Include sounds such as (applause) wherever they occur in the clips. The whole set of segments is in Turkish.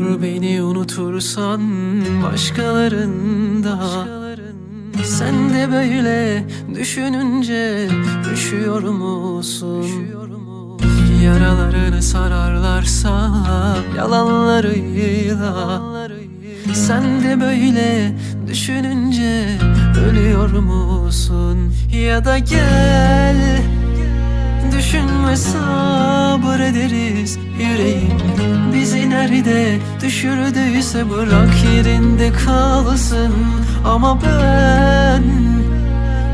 olur beni unutursan başkalarında Sen de böyle düşününce üşüyor musun? Yaralarını sararlarsa yalanlarıyla Sen de böyle düşününce ölüyor musun? Ya da gel Düşünme sabır ederiz yüreğim Bizi nerede düşürdüyse bırak yerinde kalsın. Ama ben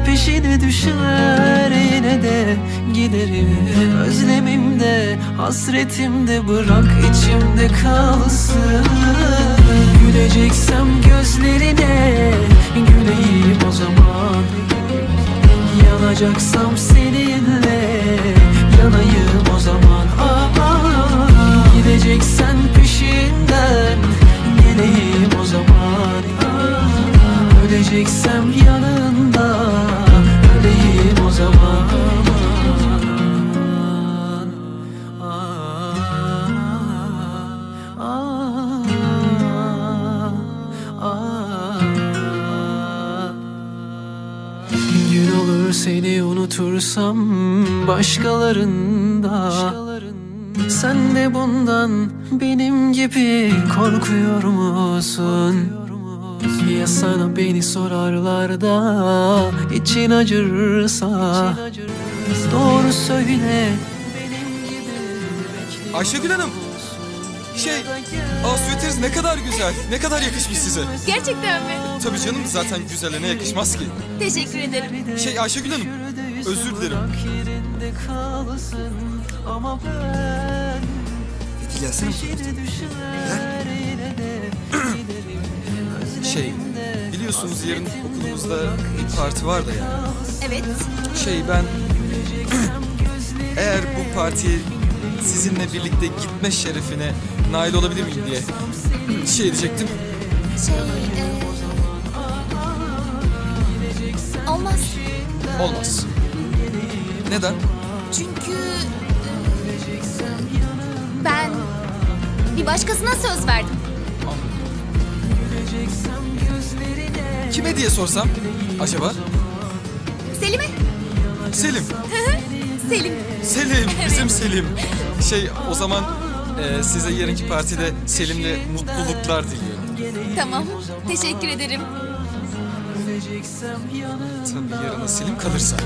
peşine düşer yine de giderim. Özlemimde hasretimde bırak içimde kalsın. Güleceksem gözlerine güleyim o zaman. Yanacaksam seninle yanında öleyim o zaman Aa, aa, aa. Gün olur seni unutursam başkalarında Sen de bundan benim gibi korkuyor musun? Ya sana beni sorarlar da için acırsa Doğru söyle benim gibi bekliyor Ayşegül Hanım. Şey, aa süveteriz ne kadar güzel, ne kadar yakışmış size. Gerçekten mi? Tabii canım zaten güzele ne yakışmaz ki. Teşekkür ederim. Şey Ayşegül Hanım, özür dilerim. ama ben Gelsene. peşine Şey, biliyorsunuz yarın okulumuzda bir parti var da ya. Evet. Şey ben, (clears throat) eğer bu partiye sizinle birlikte gitme şerefine nail olabilir miyim diye (clears throat) şey diyecektim. Şey, e, olmaz. Olmaz. Neden? Çünkü e, ben bir başkasına söz verdim. Kime diye sorsam acaba? Selim'e. Selim. Selim. Selim, bizim Selim. Şey o zaman e, size yarınki partide Selim'le mutluluklar diliyorum. Tamam. Teşekkür ederim. Tabii yarına Selim kalırsa.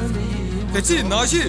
Fethi, Naci.